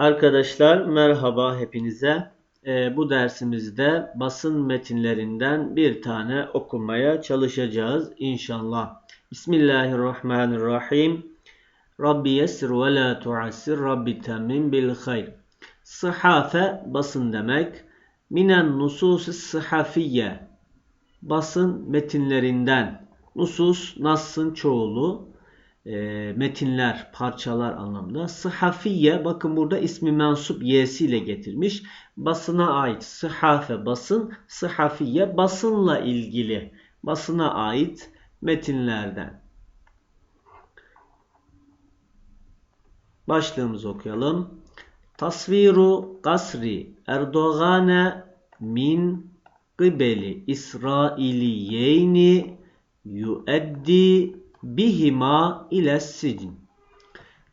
Arkadaşlar merhaba hepinize. Ee, bu dersimizde basın metinlerinden bir tane okumaya çalışacağız inşallah. Bismillahirrahmanirrahim. Rabbi yessir ve la tuassir. Rabbi temmin bil hayr. Sıhafe basın demek. Minen nususi sıhafiye. Basın metinlerinden. Nusus nasın çoğulu e, metinler, parçalar anlamında. Sıhafiye bakın burada ismi mensup y'siyle getirmiş. Basına ait sıhafe basın, sıhafiye basınla ilgili basına ait metinlerden. Başlığımızı okuyalım. Tasviru kasri Erdoğan'e min kıbeli İsrailiyeyni yueddi bihima ile sicin.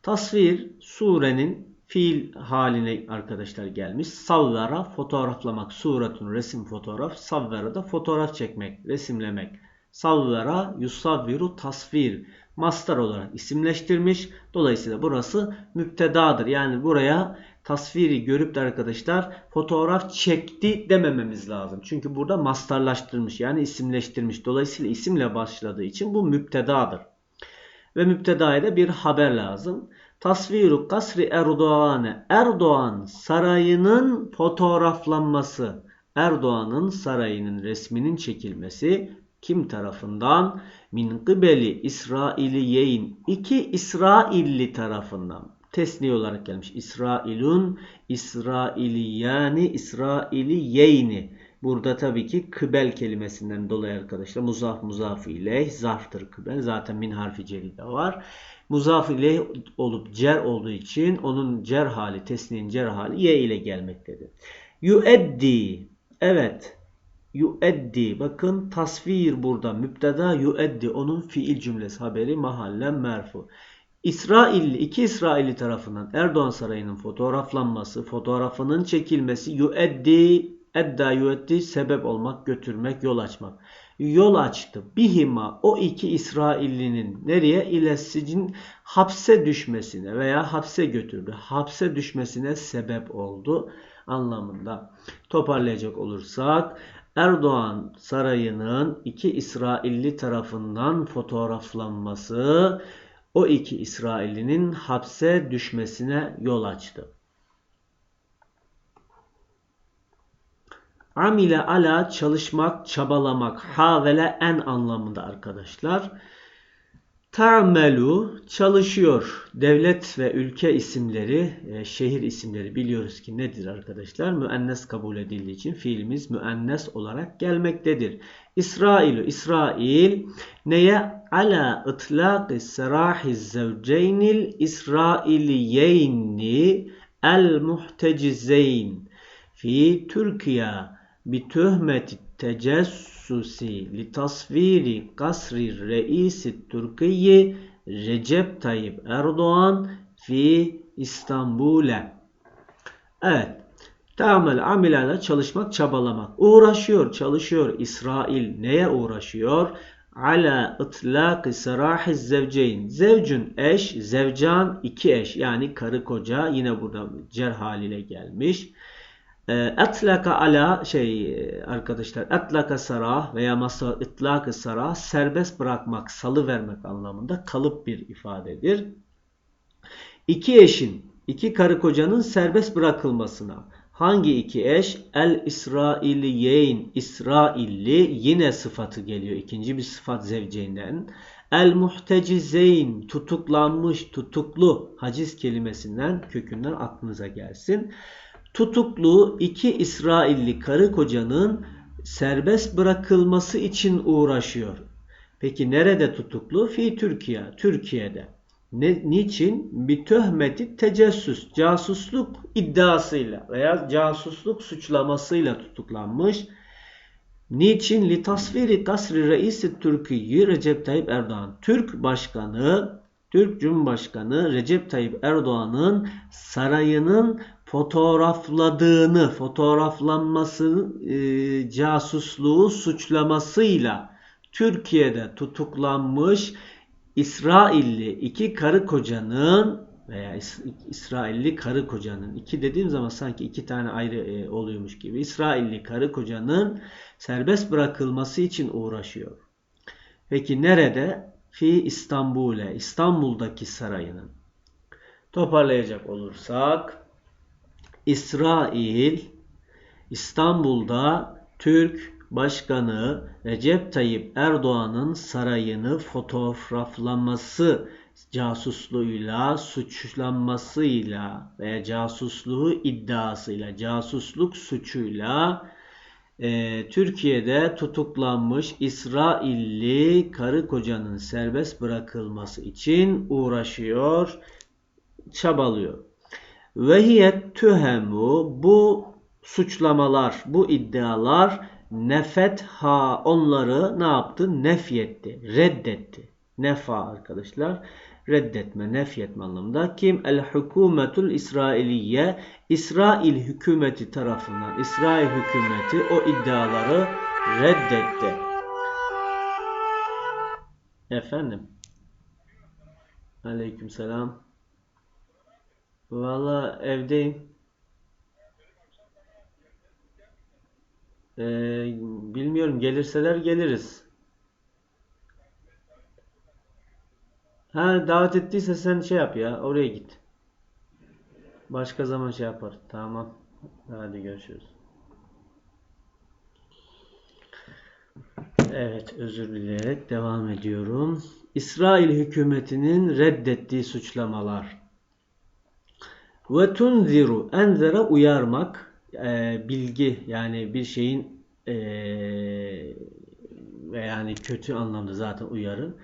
Tasvir surenin fiil haline arkadaşlar gelmiş. Savvera fotoğraflamak. Suratun resim fotoğraf. Savvera da fotoğraf çekmek, resimlemek. Savvera yusavviru tasvir. Mastar olarak isimleştirmiş. Dolayısıyla burası müptedadır. Yani buraya tasviri görüp de arkadaşlar fotoğraf çekti demememiz lazım. Çünkü burada mastarlaştırmış yani isimleştirmiş. Dolayısıyla isimle başladığı için bu müptedadır. Ve müptedaya da bir haber lazım. Tasviru kasri Erdoğan'ı Erdoğan sarayının fotoğraflanması. Erdoğan'ın sarayının resminin çekilmesi kim tarafından? Min kıbeli İsrailiyeyn. iki İsrailli tarafından tesniye olarak gelmiş. İsrailun, İsrailiyani, İsrailiyeyni. Burada tabii ki kıbel kelimesinden dolayı arkadaşlar muzaf muzaf ile zarftır kıbel. Zaten min harfi ceride var. Muzaf ile olup cer olduğu için onun cer hali, tesniyenin cer hali ye ile gelmektedir. Yueddi. Evet. Yueddi. Bakın tasvir burada. Müpteda yueddi. Onun fiil cümlesi haberi mahallen merfu. İsrailli, iki İsrailli tarafından Erdoğan Sarayı'nın fotoğraflanması, fotoğrafının çekilmesi yueddi, edda yueddi sebep olmak, götürmek, yol açmak. Yol açtı. Bihima o iki İsraillinin nereye? İlesicin hapse düşmesine veya hapse götürdü. Hapse düşmesine sebep oldu anlamında. Toparlayacak olursak Erdoğan sarayının iki İsrailli tarafından fotoğraflanması o iki İsrailinin hapse düşmesine yol açtı. Amile ala çalışmak, çabalamak, havele en anlamında arkadaşlar. Ta'melu çalışıyor. Devlet ve ülke isimleri, e, şehir isimleri biliyoruz ki nedir arkadaşlar? Müennes kabul edildiği için fiilimiz müennes olarak gelmektedir. İsrailü, İsrail neye? Ala itlaqi serahiz zevceynil İsrailiyeyni el muhtecizeyn fi Türkiye bi tuhmeti tecessusi li tasviri kasri reisi Türkiye Recep Tayyip Erdoğan fi İstanbul'e. Evet. Tamel amilerle çalışmak, çabalamak. Uğraşıyor, çalışıyor. İsrail neye uğraşıyor? Ala itlaqi serahiz zevceyn. Zevcün eş, zevcan iki eş. Yani karı koca. Yine burada cer haliyle gelmiş. Etlaka ala şey arkadaşlar etlaka sarah veya masa itlaka sarah serbest bırakmak, salı vermek anlamında kalıp bir ifadedir. İki eşin, iki karı kocanın serbest bırakılmasına hangi iki eş? El İsrailiyeyn, İsrailli yine sıfatı geliyor. ikinci bir sıfat zevceyinden. El muhtecizeyn, tutuklanmış, tutuklu haciz kelimesinden kökünden aklınıza gelsin tutuklu iki İsrailli karı kocanın serbest bırakılması için uğraşıyor. Peki nerede tutuklu? Fi Türkiye, Türkiye'de. Ne, niçin? Bir töhmeti tecessüs, casusluk iddiasıyla veya casusluk suçlamasıyla tutuklanmış. Niçin? Li tasviri kasri reisi Türkiye Recep Tayyip Erdoğan. Türk başkanı, Türk Cumhurbaşkanı Recep Tayyip Erdoğan'ın sarayının fotoğrafladığını, fotoğraflanması e, casusluğu suçlamasıyla Türkiye'de tutuklanmış İsrailli iki karı kocanın veya İs- İsrailli karı kocanın iki dediğim zaman sanki iki tane ayrı e, oluyormuş gibi İsrailli karı kocanın serbest bırakılması için uğraşıyor. Peki nerede? Fi İstanbul'e, İstanbul'daki sarayının. Toparlayacak olursak İsrail İstanbul'da Türk Başkanı Recep Tayyip Erdoğan'ın sarayını fotoğraflaması casusluğuyla, suçlanmasıyla veya casusluğu iddiasıyla, casusluk suçuyla e, Türkiye'de tutuklanmış İsrailli karı kocanın serbest bırakılması için uğraşıyor, çabalıyor. Ve hiyet tühemu bu suçlamalar, bu iddialar nefet ha onları ne yaptı? Nefyetti, reddetti. Nefa arkadaşlar reddetme, nefyetme anlamında. Kim? El hükümetul İsrailiye İsrail hükümeti tarafından İsrail hükümeti o iddiaları reddetti. Efendim. Aleykümselam. Valla evdeyim. Ee, bilmiyorum gelirseler geliriz. Ha davet ettiyse sen şey yap ya oraya git. Başka zaman şey yapar. Tamam. Hadi görüşürüz. Evet özür dileyerek devam ediyorum. İsrail hükümetinin reddettiği suçlamalar. Ve tunziru enzere uyarmak e, bilgi yani bir şeyin e, yani kötü anlamda zaten uyarı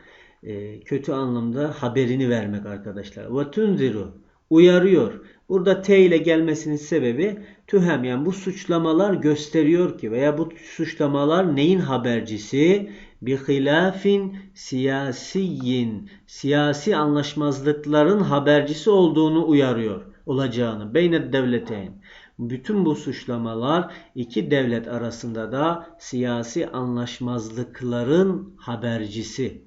e, kötü anlamda haberini vermek arkadaşlar. Ve tunziru uyarıyor. Burada T ile gelmesinin sebebi tühem yani bu suçlamalar gösteriyor ki veya bu suçlamalar neyin habercisi? Bi hilafin siyasiyin siyasi anlaşmazlıkların habercisi olduğunu uyarıyor olacağını. Beynet devleteyn. Bütün bu suçlamalar iki devlet arasında da siyasi anlaşmazlıkların habercisi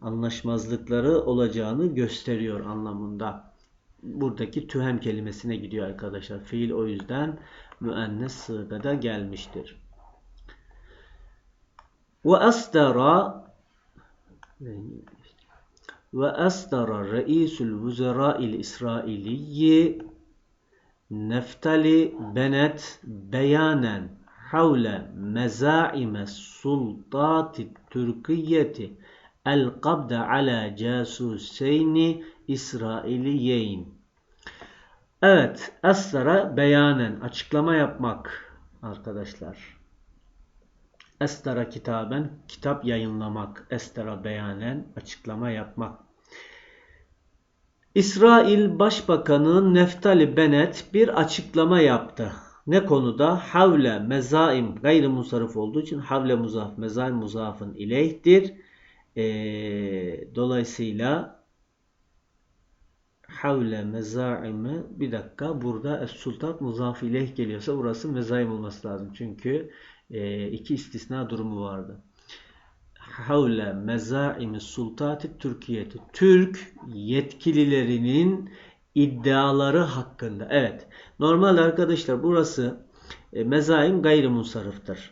anlaşmazlıkları olacağını gösteriyor anlamında. Buradaki tühem kelimesine gidiyor arkadaşlar. Fiil o yüzden müennes sığgada gelmiştir. Ve astara ve astara reisul vuzera'il İsrailiyyi Neftali Benet beyanen havle mezaime sultati Türkiyeti el kabde ala casuseyni İsrailiyeyn. Evet, Esra beyanen açıklama yapmak arkadaşlar. Estara kitaben kitap yayınlamak. Estara beyanen açıklama yapmak. İsrail Başbakanı Neftali Bennett bir açıklama yaptı. Ne konuda? Havle mezaim gayrimusarif olduğu için havle muzaf mezaim muzafın ileyhtir. E, dolayısıyla havle mezaime bir dakika burada es-sultat muzaf ileyh geliyorsa burası mezaim olması lazım. Çünkü iki istisna durumu vardı. Havle mezaimi sultati Türkiye'ti. Türk yetkililerinin iddiaları hakkında. Evet. Normal arkadaşlar burası e, mezaim gayrimusarıftır.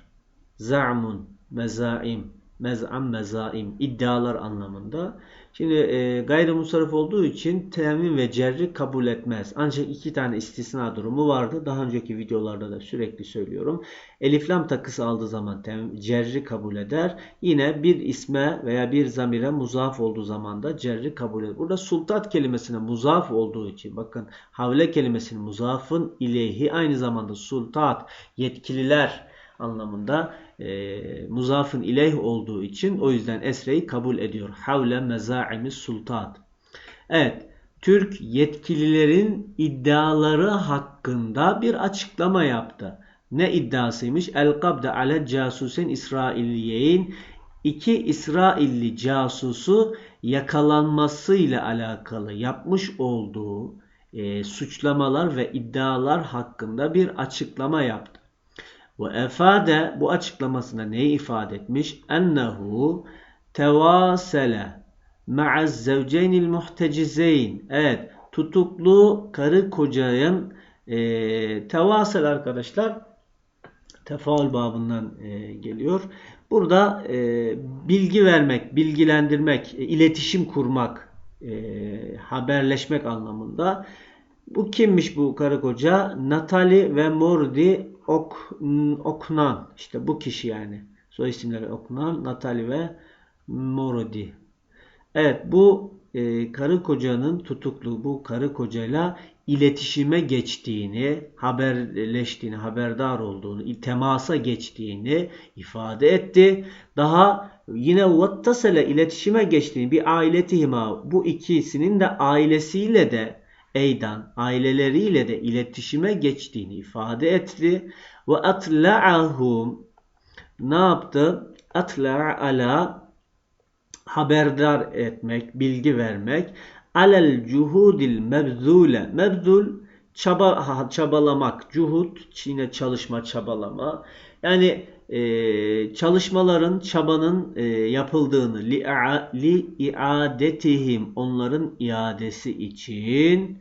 Za'mun, mezaim, mez'am, mezaim iddialar anlamında. Şimdi e, gayrimusarif olduğu için temin ve cerri kabul etmez. Ancak iki tane istisna durumu vardı. Daha önceki videolarda da sürekli söylüyorum. Eliflam takısı aldığı zaman temin, cerri kabul eder. Yine bir isme veya bir zamire muzaf olduğu zaman da cerri kabul eder. Burada sultat kelimesine muzaf olduğu için bakın havle kelimesinin muzafın ileyhi aynı zamanda sultat yetkililer anlamında e, muzafın ileyh olduğu için o yüzden esreyi kabul ediyor. Havle mezaimi sultat. Evet. Türk yetkililerin iddiaları hakkında bir açıklama yaptı. Ne iddiasıymış? El kabde ale casusen İsrailiyeyn iki İsrailli casusu yakalanmasıyla alakalı yapmış olduğu e, suçlamalar ve iddialar hakkında bir açıklama yaptı. Ve efade bu açıklamasında neyi ifade etmiş? Ennehu tevasele ma'az zevceynil muhtecizeyn. Evet tutuklu karı kocanın e, tevasel arkadaşlar tefaül babından e, geliyor. Burada e, bilgi vermek, bilgilendirmek, e, iletişim kurmak, e, haberleşmek anlamında. Bu kimmiş bu karı koca? Natali ve Mordi ok, Oknan. İşte bu kişi yani. Soy isimleri Oknan, Natali ve Mordi. Evet bu e, karı kocanın tutuklu bu karı kocayla iletişime geçtiğini, haberleştiğini, haberdar olduğunu, temasa geçtiğini ifade etti. Daha yine vattasele iletişime geçtiğini bir ailetihima bu ikisinin de ailesiyle de eydan aileleriyle de iletişime geçtiğini ifade etti. Ve atla'ahum ne yaptı? Atla'a ala haberdar etmek, bilgi vermek. Alel cuhudil mebzule. Mebzul çaba, çabalamak. Cuhud yine çalışma, çabalama. Yani e, çalışmaların, çabanın e, yapıldığını li iadetihim onların iadesi için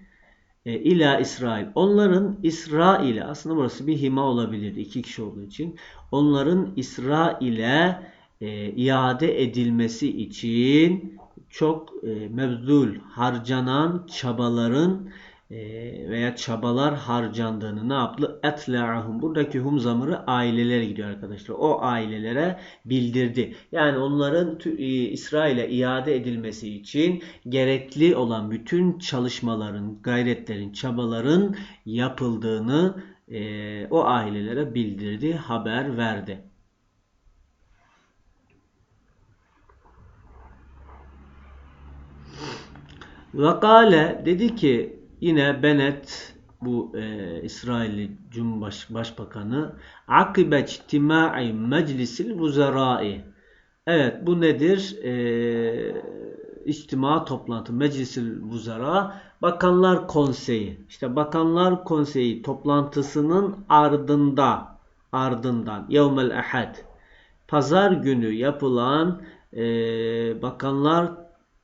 e, ila İsrail. Onların İsrail'e aslında burası bir hima olabilir iki kişi olduğu için. Onların İsrail'e e, iade edilmesi için çok e, mevzul harcanan çabaların veya çabalar harcandığını ne yaptı? Etla'ahum. Buradaki hum zamirı ailelere gidiyor arkadaşlar. O ailelere bildirdi. Yani onların e, İsrail'e iade edilmesi için gerekli olan bütün çalışmaların, gayretlerin, çabaların yapıldığını e, o ailelere bildirdi, haber verdi. Ve dedi ki yine Benet bu e, İsrailli Cumhurbaş Başbakanı akibe içtimai meclisil vuzarai Evet bu nedir? E, içtima toplantı meclisil vuzara Bakanlar Konseyi işte Bakanlar Konseyi toplantısının ardında ardından yevmel ahad pazar günü yapılan e, Bakanlar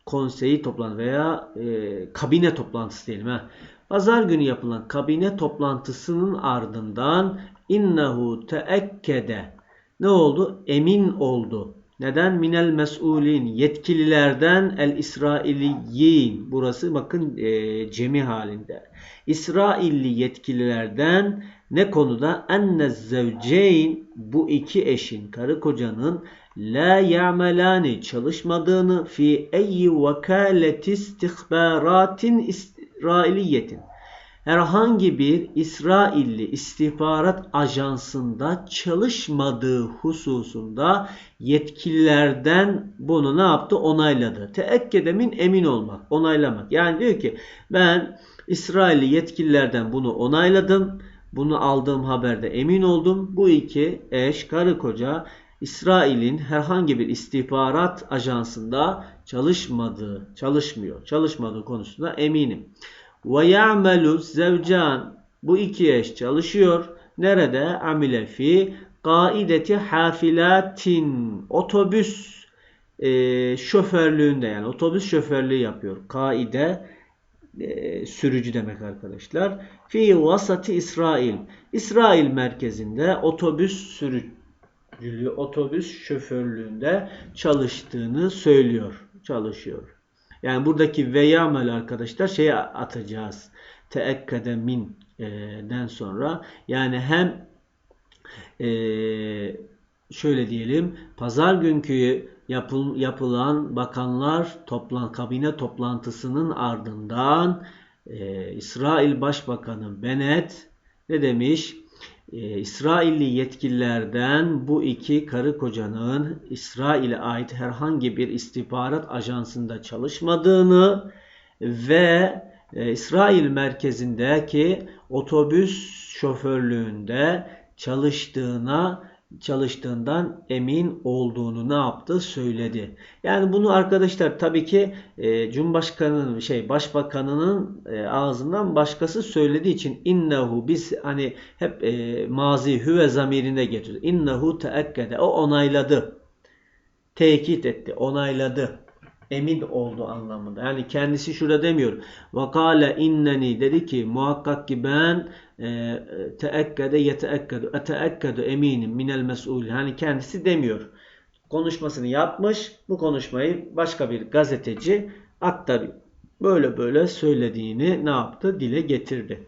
konseyi toplantı veya e, kabine toplantısı diyelim. Ha. Pazar günü yapılan kabine toplantısının ardından innehu teekkede ne oldu? Emin oldu. Neden? Minel mesulin yetkililerden el İsrailiyin. Burası bakın e, cemi halinde. İsrailli yetkililerden ne konuda? Enne zevceyn bu iki eşin, karı kocanın la ya'melani çalışmadığını fi eyyi vekaleti istihbaratin İsrailiyetin herhangi bir İsrailli istihbarat ajansında çalışmadığı hususunda yetkililerden bunu ne yaptı? Onayladı. Teekkedemin emin olmak, onaylamak. Yani diyor ki ben İsrailli yetkililerden bunu onayladım. Bunu aldığım haberde emin oldum. Bu iki eş, karı koca İsrail'in herhangi bir istihbarat ajansında çalışmadığı, çalışmıyor, çalışmadığı konusunda eminim. Ve ya'melu zevcan bu iki eş çalışıyor. Nerede? Amile fi kaideti hafilatin otobüs e, şoförlüğünde yani otobüs şoförlüğü yapıyor. Kaide e, sürücü demek arkadaşlar. Fi vasati İsrail. İsrail merkezinde otobüs sürücülüğü, otobüs şoförlüğünde çalıştığını söylüyor. Çalışıyor. Yani buradaki veyamel arkadaşlar şeye atacağız. Teekkede min e, sonra yani hem e, şöyle diyelim pazar günkü yapıl, yapılan bakanlar toplan kabine toplantısının ardından e, İsrail Başbakanı Bennett ne demiş? E, İsrailli yetkililerden bu iki karı kocanın İsrail'e ait herhangi bir istihbarat ajansında çalışmadığını ve e, İsrail merkezindeki otobüs şoförlüğünde çalıştığına çalıştığından emin olduğunu ne yaptı söyledi. Yani bunu arkadaşlar tabii ki e, Cumhurbaşkanının şey başbakanının e, ağzından başkası söylediği için innehu biz hani hep e, mazi hüve zamirine getiriyoruz. İnnehu teekkede o onayladı. Tekit etti, onayladı. Emin oldu anlamında. Yani kendisi şurada demiyor. Vakale inneni dedi ki muhakkak ki ben e, teekkede yeteekkedu eteekkedu eminim minel mesul. Yani kendisi demiyor. Konuşmasını yapmış. Bu konuşmayı başka bir gazeteci aktarıyor. Böyle böyle söylediğini ne yaptı? Dile getirdi.